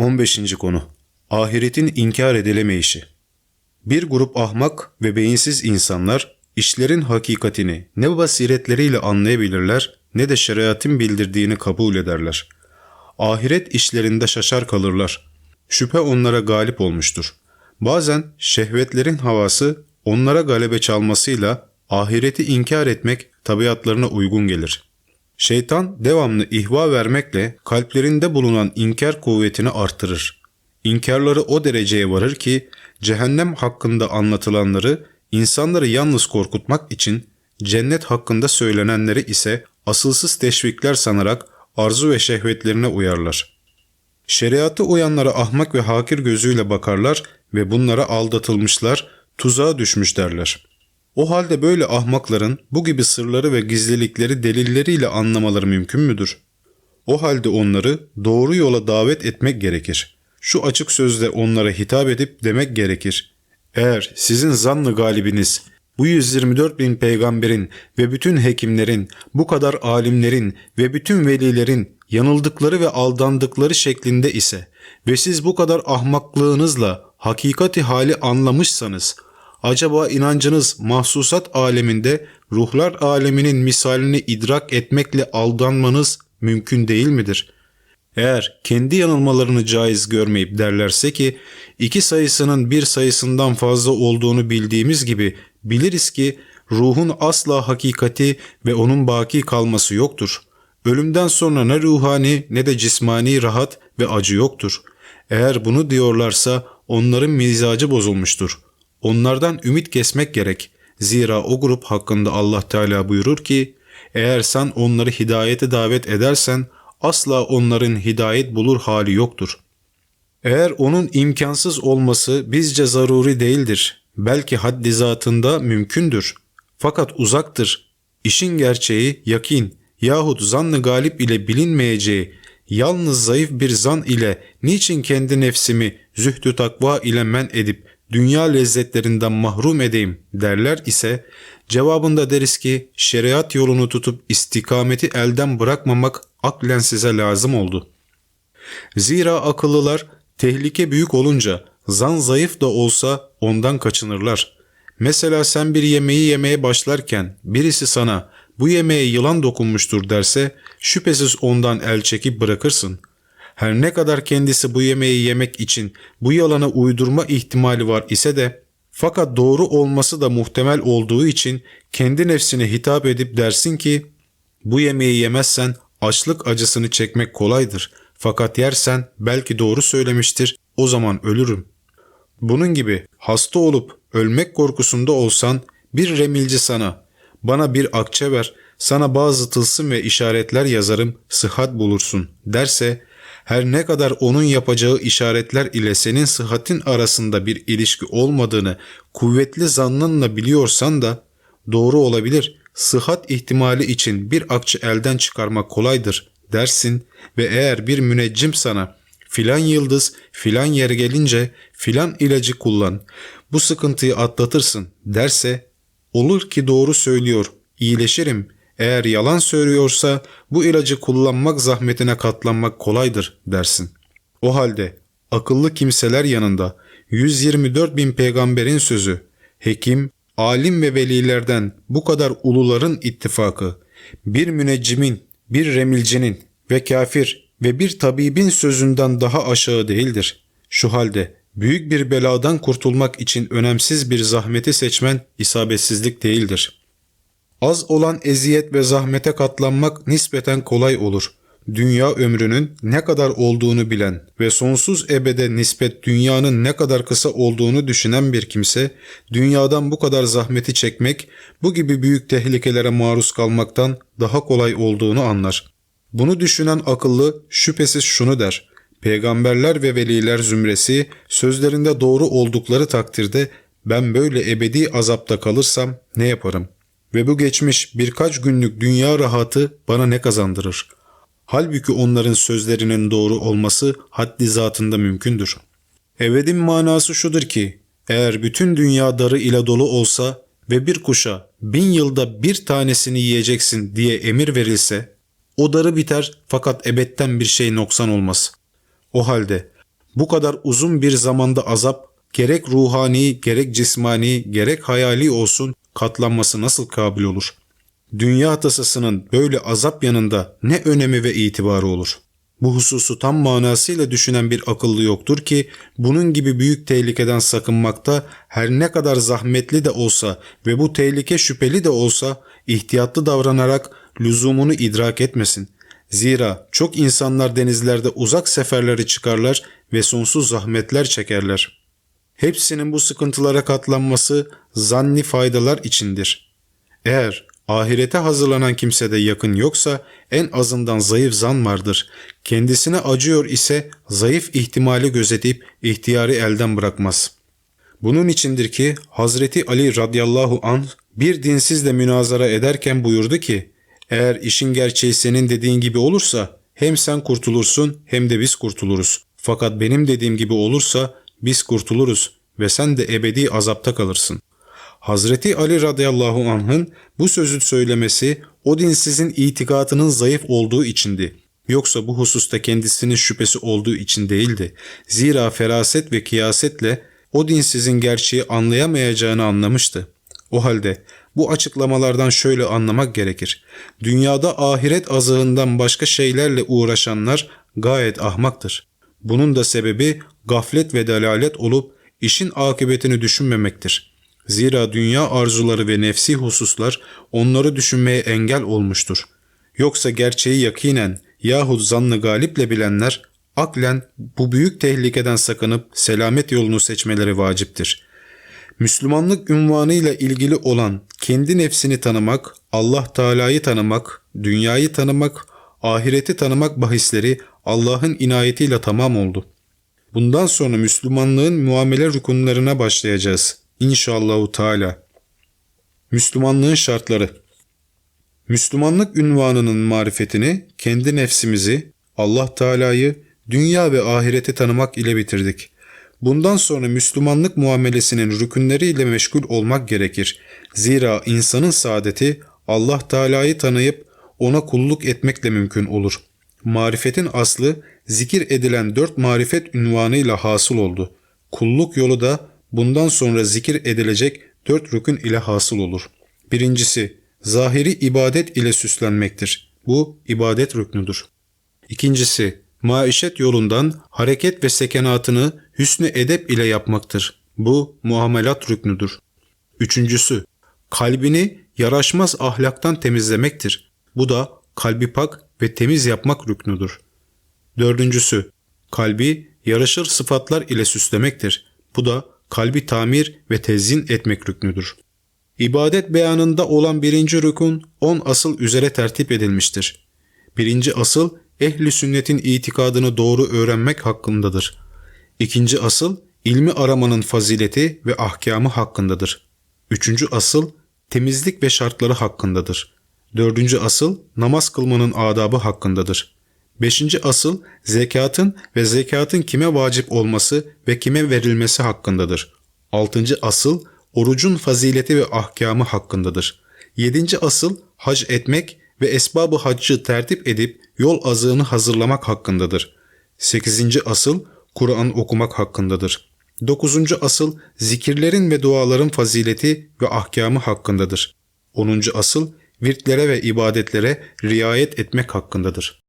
15. konu Ahiretin inkar edilemeyişi. Bir grup ahmak ve beyinsiz insanlar işlerin hakikatini ne basiretleriyle anlayabilirler ne de şeriatın bildirdiğini kabul ederler. Ahiret işlerinde şaşar kalırlar. Şüphe onlara galip olmuştur. Bazen şehvetlerin havası onlara galebe çalmasıyla ahireti inkar etmek tabiatlarına uygun gelir. Şeytan devamlı ihva vermekle kalplerinde bulunan inkar kuvvetini artırır. İnkarları o dereceye varır ki cehennem hakkında anlatılanları insanları yalnız korkutmak için cennet hakkında söylenenleri ise asılsız teşvikler sanarak arzu ve şehvetlerine uyarlar. Şeriatı uyanlara ahmak ve hakir gözüyle bakarlar ve bunlara aldatılmışlar, tuzağa düşmüş derler. O halde böyle ahmakların bu gibi sırları ve gizlilikleri delilleriyle anlamaları mümkün müdür? O halde onları doğru yola davet etmek gerekir. Şu açık sözle onlara hitap edip demek gerekir. Eğer sizin zannı galibiniz bu 124 bin peygamberin ve bütün hekimlerin, bu kadar alimlerin ve bütün velilerin yanıldıkları ve aldandıkları şeklinde ise ve siz bu kadar ahmaklığınızla hakikati hali anlamışsanız, acaba inancınız mahsusat aleminde ruhlar aleminin misalini idrak etmekle aldanmanız mümkün değil midir? Eğer kendi yanılmalarını caiz görmeyip derlerse ki iki sayısının bir sayısından fazla olduğunu bildiğimiz gibi biliriz ki ruhun asla hakikati ve onun baki kalması yoktur. Ölümden sonra ne ruhani ne de cismani rahat ve acı yoktur. Eğer bunu diyorlarsa onların mizacı bozulmuştur. Onlardan ümit kesmek gerek. Zira o grup hakkında Allah Teala buyurur ki, eğer sen onları hidayete davet edersen asla onların hidayet bulur hali yoktur. Eğer onun imkansız olması bizce zaruri değildir. Belki haddi zatında mümkündür. Fakat uzaktır. İşin gerçeği yakin yahut zannı galip ile bilinmeyeceği yalnız zayıf bir zan ile niçin kendi nefsimi zühdü takva ile men edip dünya lezzetlerinden mahrum edeyim derler ise cevabında deriz ki şeriat yolunu tutup istikameti elden bırakmamak aklen size lazım oldu. Zira akıllılar tehlike büyük olunca zan zayıf da olsa ondan kaçınırlar. Mesela sen bir yemeği yemeye başlarken birisi sana bu yemeğe yılan dokunmuştur derse şüphesiz ondan el çekip bırakırsın. Her ne kadar kendisi bu yemeği yemek için bu yalana uydurma ihtimali var ise de fakat doğru olması da muhtemel olduğu için kendi nefsine hitap edip dersin ki bu yemeği yemezsen açlık acısını çekmek kolaydır. Fakat yersen belki doğru söylemiştir o zaman ölürüm. Bunun gibi hasta olup ölmek korkusunda olsan bir remilci sana bana bir akçe ver sana bazı tılsım ve işaretler yazarım sıhhat bulursun derse her ne kadar onun yapacağı işaretler ile senin sıhhatin arasında bir ilişki olmadığını kuvvetli zannınla biliyorsan da doğru olabilir. Sıhhat ihtimali için bir akçe elden çıkarmak kolaydır dersin ve eğer bir müneccim sana filan yıldız filan yer gelince filan ilacı kullan bu sıkıntıyı atlatırsın derse olur ki doğru söylüyor iyileşirim eğer yalan söylüyorsa bu ilacı kullanmak zahmetine katlanmak kolaydır dersin. O halde akıllı kimseler yanında 124 bin peygamberin sözü, hekim, alim ve velilerden bu kadar uluların ittifakı, bir müneccimin, bir remilcinin ve kafir ve bir tabibin sözünden daha aşağı değildir. Şu halde büyük bir beladan kurtulmak için önemsiz bir zahmeti seçmen isabetsizlik değildir.'' Az olan eziyet ve zahmete katlanmak nispeten kolay olur. Dünya ömrünün ne kadar olduğunu bilen ve sonsuz ebede nispet dünyanın ne kadar kısa olduğunu düşünen bir kimse, dünyadan bu kadar zahmeti çekmek, bu gibi büyük tehlikelere maruz kalmaktan daha kolay olduğunu anlar. Bunu düşünen akıllı şüphesiz şunu der. Peygamberler ve veliler zümresi sözlerinde doğru oldukları takdirde ben böyle ebedi azapta kalırsam ne yaparım?'' Ve bu geçmiş birkaç günlük dünya rahatı bana ne kazandırır? Halbuki onların sözlerinin doğru olması haddi zatında mümkündür. Evedin manası şudur ki, eğer bütün dünya darı ile dolu olsa ve bir kuşa bin yılda bir tanesini yiyeceksin diye emir verilse, o darı biter fakat ebetten bir şey noksan olmaz. O halde bu kadar uzun bir zamanda azap gerek ruhani, gerek cismani, gerek hayali olsun katlanması nasıl kabil olur? Dünya tasasının böyle azap yanında ne önemi ve itibarı olur? Bu hususu tam manasıyla düşünen bir akıllı yoktur ki bunun gibi büyük tehlikeden sakınmakta her ne kadar zahmetli de olsa ve bu tehlike şüpheli de olsa ihtiyatlı davranarak lüzumunu idrak etmesin. Zira çok insanlar denizlerde uzak seferleri çıkarlar ve sonsuz zahmetler çekerler. Hepsinin bu sıkıntılara katlanması zanni faydalar içindir. Eğer ahirete hazırlanan kimsede yakın yoksa en azından zayıf zan vardır. Kendisine acıyor ise zayıf ihtimali gözetip ihtiyarı elden bırakmaz. Bunun içindir ki Hazreti Ali radıyallahu anh bir dinsizle münazara ederken buyurdu ki eğer işin gerçeği senin dediğin gibi olursa hem sen kurtulursun hem de biz kurtuluruz. Fakat benim dediğim gibi olursa biz kurtuluruz ve sen de ebedi azapta kalırsın. Hazreti Ali radıyallahu anh'ın bu sözü söylemesi o dinsizin itikadının zayıf olduğu içindi. Yoksa bu hususta kendisinin şüphesi olduğu için değildi. Zira feraset ve kiyasetle o dinsizin gerçeği anlayamayacağını anlamıştı. O halde bu açıklamalardan şöyle anlamak gerekir. Dünyada ahiret azığından başka şeylerle uğraşanlar gayet ahmaktır. Bunun da sebebi gaflet ve dalalet olup işin akıbetini düşünmemektir. Zira dünya arzuları ve nefsi hususlar onları düşünmeye engel olmuştur. Yoksa gerçeği yakinen yahut zannı galiple bilenler aklen bu büyük tehlikeden sakınıp selamet yolunu seçmeleri vaciptir. Müslümanlık ünvanıyla ilgili olan kendi nefsini tanımak, Allah Teala'yı tanımak, dünyayı tanımak, ahireti tanımak bahisleri Allah'ın inayetiyle tamam oldu. Bundan sonra Müslümanlığın muamele rükunlarına başlayacağız. İnşallahu Teala. Müslümanlığın şartları Müslümanlık ünvanının marifetini kendi nefsimizi, Allah Teala'yı, dünya ve ahireti tanımak ile bitirdik. Bundan sonra Müslümanlık muamelesinin rükünleriyle meşgul olmak gerekir. Zira insanın saadeti Allah Teala'yı tanıyıp ona kulluk etmekle mümkün olur. Marifetin aslı zikir edilen dört marifet ünvanıyla hasıl oldu. Kulluk yolu da bundan sonra zikir edilecek dört rükün ile hasıl olur. Birincisi, zahiri ibadet ile süslenmektir. Bu ibadet rüknüdür. İkincisi, maişet yolundan hareket ve sekenatını hüsnü edep ile yapmaktır. Bu muamelat rüknüdür. Üçüncüsü, kalbini yaraşmaz ahlaktan temizlemektir. Bu da kalbi pak ve temiz yapmak rüknüdür. Dördüncüsü, kalbi yaraşır sıfatlar ile süslemektir. Bu da kalbi tamir ve tezyin etmek rüknüdür. İbadet beyanında olan birinci rükun on asıl üzere tertip edilmiştir. Birinci asıl ehli sünnetin itikadını doğru öğrenmek hakkındadır. İkinci asıl ilmi aramanın fazileti ve ahkamı hakkındadır. Üçüncü asıl temizlik ve şartları hakkındadır. Dördüncü asıl namaz kılmanın adabı hakkındadır. Beşinci asıl zekatın ve zekatın kime vacip olması ve kime verilmesi hakkındadır. Altıncı asıl orucun fazileti ve ahkamı hakkındadır. Yedinci asıl hac etmek ve esbabı haccı tertip edip yol azığını hazırlamak hakkındadır. Sekizinci asıl Kur'an okumak hakkındadır. Dokuzuncu asıl zikirlerin ve duaların fazileti ve ahkamı hakkındadır. Onuncu asıl virtlere ve ibadetlere riayet etmek hakkındadır.